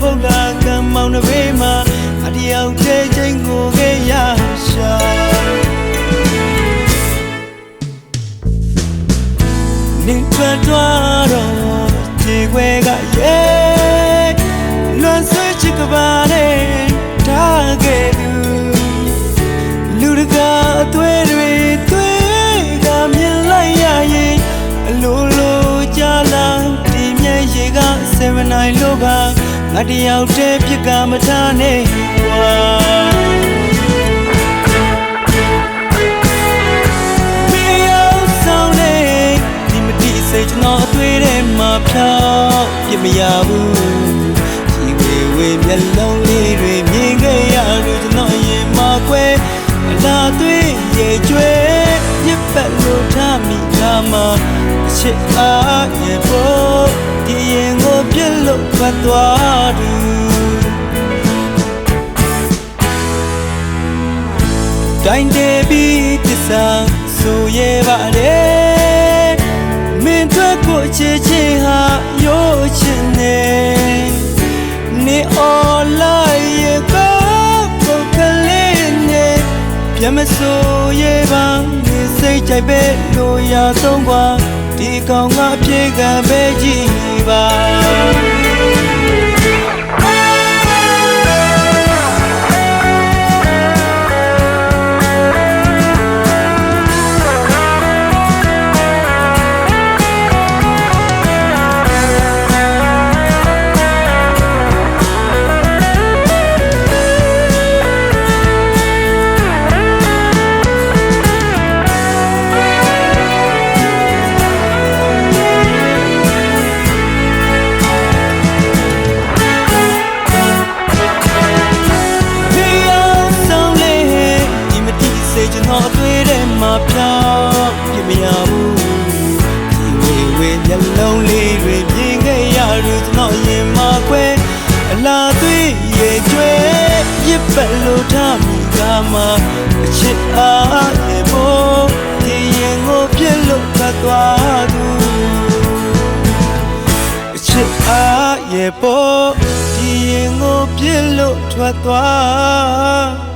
ဖုတ်လာကံမောင်နှဘေးမှာအတယောက်တည်းချင်းကိုခဲ့ရရှာနင်ထွက်သွားတော့ခြေခွဲကရဲ့လွန်ဆွေးချစ်ကပါနဲ့ထားခဲ့သူလူတကာအသွေးတွေသွေးကမြင်လိုက်ရရင်အလိုလိုကြလာဒီမျက်ရည်က7 night လို့ပါ ငါတယောက်တည်းပြစ်ကမထားနဲ့ကွာမင်းရောက်ဆောင်နေဒီမတိစိတ်ကျွန်တော်အသွေးထဲမှာဖြောင်းပြစ်မရဘူးဒီဝေဝေမျက်လုံးလေးတွေမြင်ခဲ့ရလို့ကျွန်တော်ရင်မကွယ်အလားသွေးရေကျွဲပြစ်ပတ်လို့ထားမိတာမှာအချစ်အားရဲ့ဖို့ဒီရင်ကို ပြစ်လို့ပတ်သွားသူ တိုင်းတယ်ပြီးတစ္ဆာဆိုရပါတယ်မင်းတို့ကိုချစ်ချင်ဟာရိုးချင်နေနေအော်လိုက်ရကောကိုကလေးနေပြမဆိုရပါနေစိတ်ကြိုက်ပဲလို့ရဆုံးกว่าဒီကောင်ကအပြေကံပဲကြည့်ပါ ထဲမှာဖြောင်းပြမရဘူးဒီဝေဝေမျက်လုံးလေးတွေမြင်ခဲ့ရလို့ကျွန်တော်ရင်မကွယ်အလားသွေးရေကျွဲပြစ်ပတ်လို့ထားမိကမှအချစ်အားရေဖို့ဒီရင်ကိုပြစ်လို့ကတ်သွားသူအချစ်အားရဲ့ပေါ်ဒီရင်ကိုပြစ်လို့ထွက်သွား